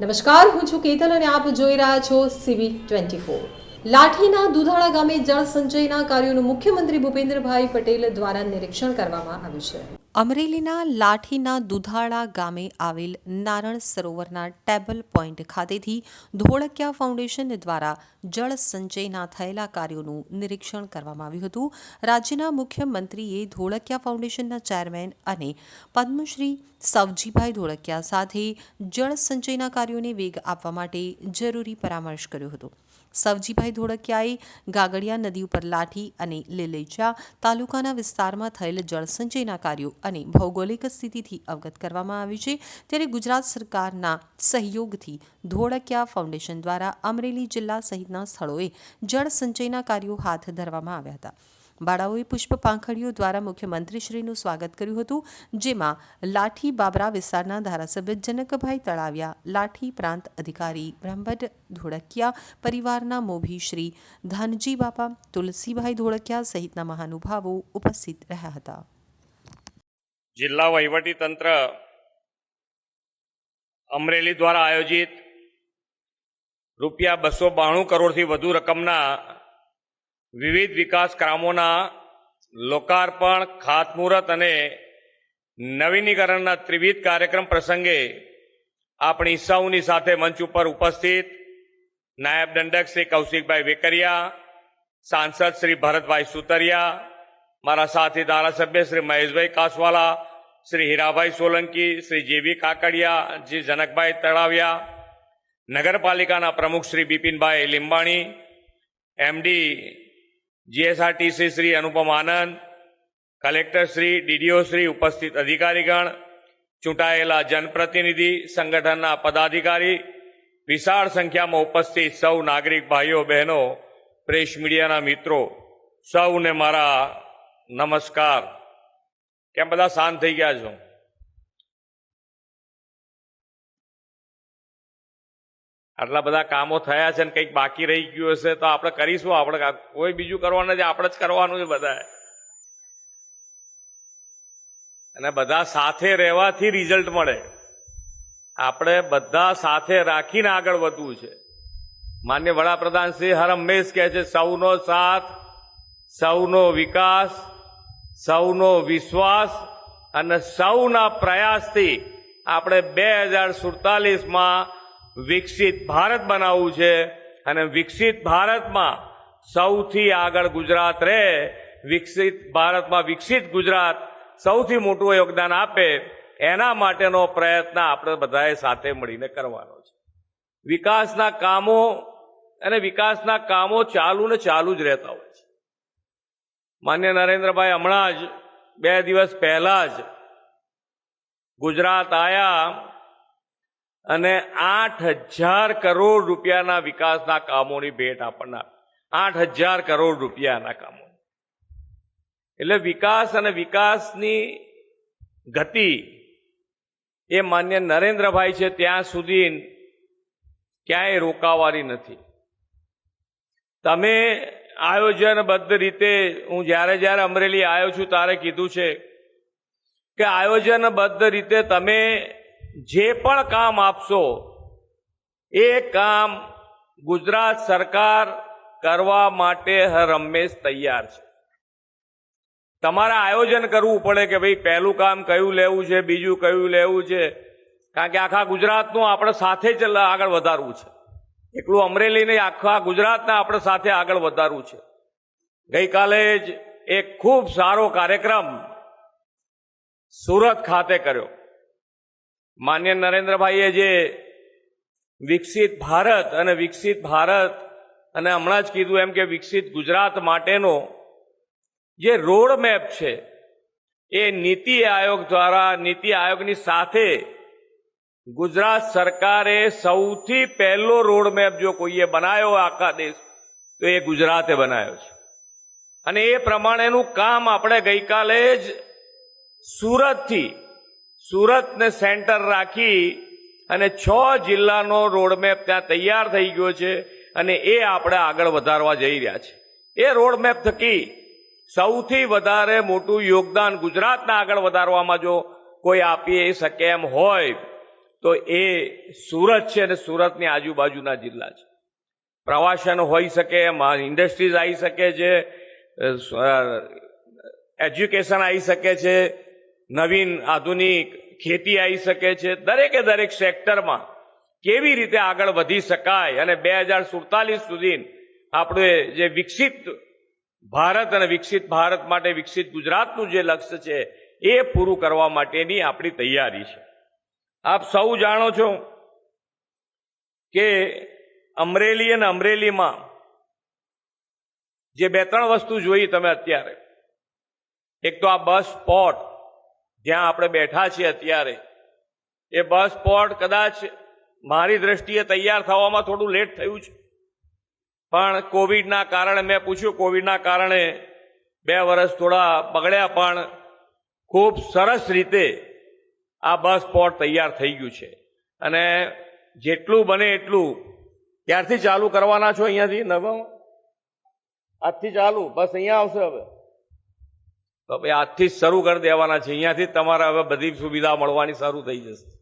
નમસ્કાર, હું છું કેતલ અને આપ જોઈ રહ્યા છો સીવી ટ્વેન્ટી ફોર. લાઠીના દુધાળા ગામે જળ સંચયના કાર્યોનું મુખ્યમંત્રી ભૂપેન્દ્રભાઈ પટેલ દ્વારા નિરીક્ષણ કરવામાં આવ્યું છે. અમરેલીના લાઠીના દુધાળા ગામે આવેલ નારણ સરોવરના ટેબલ પોઈન્ટ ખાતેથી ધોળકિયા ફાઉન્ડેશન દ્વારા જળ સંચયના થયેલા કાર્યોનું નિરીક્ષણ કરવામાં આવ્યું હતું. રાજ્યના મુખ્યમંત્રીએ ધોળકિયા ફાઉન્ડેશનના ચેરમેન અને પદ્મશ્રી સવજીભાઈ ધોળકિયા સાથે જળ સંચયના કાર્યોને વેગ આપવા માટે જરૂરી પરામર્શ કર્યો હતો. સવજીભાઈ ધોળકિયાએ ગાગડિયા નદી ઉપર લાઠી અને લીલેચા તાલુકાના વિસ્તારમાં થયેલ જળસંચયના કાર્યો અને ભૌગોલિક સ્થિતિથી અવગત કરવામાં આવી છે. ત્યારે ગુજરાત સરકારના સહયોગથી ધોળકિયા ફાઉન્ડેશન દ્વારા અમરેલી જિલ્લા સહિતના સ્થળોએ જળ સંચયના કાર્યો હાથ ધરવામાં આવ્યા હતા. બાળાઓએ પુષ્પ પાંખડીઓ દ્વારા મુખ્યમંત્રીશ્રીનું સ્વાગત કર્યું હતું, જેમાં લાઠી બાબરા વિસ્તારના ધારાસભ્ય જનકભાઈ તળાવિયા, લાઠી પ્રાંત અધિકારી બ્રહ્મભટ્ટ ધોળકિયા, પરિવારના મોભી શ્રી ધાનજી બાપા, તુલસીભાઈ ધોળકિયા સહિતના મહાનુભાવો ઉપસ્થિત રહ્યા હતા. જિલ્લા વહીવટી તંત્ર અમરેલી દ્વારા આયોજિત રૂપિયા બસો બાણું કરોડથી વધુ રકમના વિવિધ વિકાસ કામોના લોકાર્પણ, ખાતમુહૂર્ત અને નવીનીકરણના ત્રિવિધ કાર્યક્રમ પ્રસંગે આપણી સૌની સાથે મંચ ઉપર ઉપસ્થિત નાયબ દંડક શ્રી કૌશિકભાઈ વેકરિયા, સાંસદ શ્રી ભરતભાઈ સુતરિયા, મારા સાથી ધારાસભ્ય શ્રી મહેશભાઈ કાસવાલા, શ્રી હીરાભાઈ સોલંકી, શ્રી જેવી કાકડિયા, જી જનકભાઈ તળાવિયા, નગરપાલિકાના પ્રમુખ Shri Bipinbhai Limbani, MD GSRTC Shri Anupam Anand collector Shri DDO Shri ઉપસ્થિત અધિકારીગણ ચૂંટાયેલા જનપ્રતિનિધિ સંગઠનના પદાધિકારી વિશાળ સંખ્યામાં ઉપસ્થિત સૌ નાગરિક ભાઈઓ બહેનો પ્રેસ મીડિયાના મિત્રો સૌને મારા નમસ્કાર કેમ બધા શાંત થઈ ગયા છો આટલા બધા કામો થયા છે ને કંઈક બાકી રહી ગયું હશે તો આપણે કરીશું આપણે કોઈ બીજું કરવાનું નથી, આપણે જ કરવાનું છે બધા અને બધા સાથે રહેવાથી રિઝલ્ટ મળે. આપણે બધા સાથે રાખીને આગળ વધવું છે. માન્ય વડાપ્રધાન શ્રી હર હંમેશ કહે છે, સૌનો સાથ, સૌનો વિકાસ, સૌનો વિશ્વાસ અને સૌના પ્રયાસથી આપણે બે હજાર સુડતાલીસમાં વિકસિત ભારત બનાવવું છે અને વિકસિત ભારતમાં સૌથી આગળ ગુજરાત રહે, વિકસિત ભારતમાં વિકસિત ગુજરાત સૌથી મોટું યોગદાન આપે, એના માટેનો પ્રયત્ન આપણે બધાએ સાથે મળીને કરવાનો છે. વિકાસના કામો અને વિકાસના કામો ચાલુ ને ચાલુ જ રહેતા હોય છે. માન્ય નરેન્દ્રભાઈ, હમણાં જ બે દિવસ પહેલા જ ગુજરાત આયા અને આઠ હજાર કરોડ રૂપિયાના વિકાસના કામોની ભેટ આપણને આઠ હજાર કરોડ રૂપિયાના કામો. એટલે વિકાસ અને વિકાસની ગતિ એ માન્ય નરેન્દ્રભાઈ છે ત્યાં સુધી ક્યાંય રોકાવાની નથી. તમે આયોજનબદ્ધ રીતે, હું જ્યારે જ્યારે અમરેલી આવ્યો છું ત્યારે કીધું છે કે આયોજનબદ્ધ રીતે તમે જે પણ કામ આપશો, એ કામ ગુજરાત સરકાર કરવા માટે હર હંમેશ તૈયાર છે. તમારે આયોજન કરવું પડે કે ભાઈ પહેલું કામ કયું લેવું છે, બીજું કયું લેવું છે, કારણ કે આખા ગુજરાતનું આપણે સાથે જ આગળ વધારવું છે. એકલું અમરેલી નહીં, આખા ગુજરાતને આપણે સાથે આગળ વધારવું છે. ગઈકાલે જ એક ખૂબ સારો કાર્યક્રમ સુરત ખાતે કર્યો. માન્ય નરેન્દ્રભાઈએ જે વિકસિત ભારત અને વિકસિત ભારત અને હમણાં જ કીધું એમ કે વિકસિત ગુજરાત માટેનો જે રોડ મેપ છે, એ નીતિ આયોગ દ્વારા, નીતિ આયોગની સાથે ગુજરાત સરકારે સૌથી પહેલો રોડ મેપ જો કોઈએ બનાવ્યો આખા દેશ, તો એ ગુજરાતે બનાવ્યો છે. અને એ પ્રમાણેનું કામ આપણે ગઈકાલે જ સુરતથી સુરતને સેન્ટર રાખી અને છ જિલ્લાનો રોડમેપ ત્યાં તૈયાર થઈ ગયો છે અને એ આપણે આગળ વધારવા જઈ રહ્યા છે. એ રોડમેપ થકી સૌથી વધારે મોટું યોગદાન ગુજરાતના આગળ વધારવામાં જો કોઈ આપી શકે એમ હોય, તો એ સુરત છે અને સુરતની આજુબાજુના જિલ્લા છે. પ્રવાસન હોઈ શકે ઇન્ડસ્ટ્રીઝ આવી શકે છે એજ્યુકેશન આવી શકે છે નવીન આધુનિક ખેતી આવી શકે છે. દરેકે દરેક સેક્ટરમાં કેવી રીતે આગળ વધી શકાય અને બે હજાર સુડતાલીસ સુધી આપણે જે વિકસિત ભારત અને વિકસિત ભારત માટે વિકસિત ગુજરાતનું જે લક્ષ્ય છે, એ પૂરું કરવા માટેની આપણી તૈયારી છે. આપ સૌ જાણો છો કે અમરેલી અને અમરેલીમાં જે બે ત્રણ વસ્તુ જોઈ તમે અત્યારે. એક તો આ બસ સ્પોટ જ્યાં આપણે બેઠા છીએ અત્યારે, એ બસ સ્પોટ કદાચ મારી દ્રષ્ટિએ તૈયાર થવામાં થોડું લેટ થયું છે. પણ કોવિડના કારણે, મેં પૂછ્યું, કોવિડના કારણે બે વર્ષ થોડા બગડ્યા, પણ ખૂબ સરસ રીતે આ બસ સ્પોટ તૈયાર થઈ ગયું છે. અને જેટલું બને એટલું ત્યારથી ચાલુ કરવાના છો અહીંયાથી? નવા? આજથી ચાલુ? બસ અહીંયા આવશે હવે? તો ભાઈ આજથી જ શરૂ કરી દેવાના છે. અહીંયાથી તમારે હવે બધી સુવિધા મળવાની શરૂ થઈ જશે.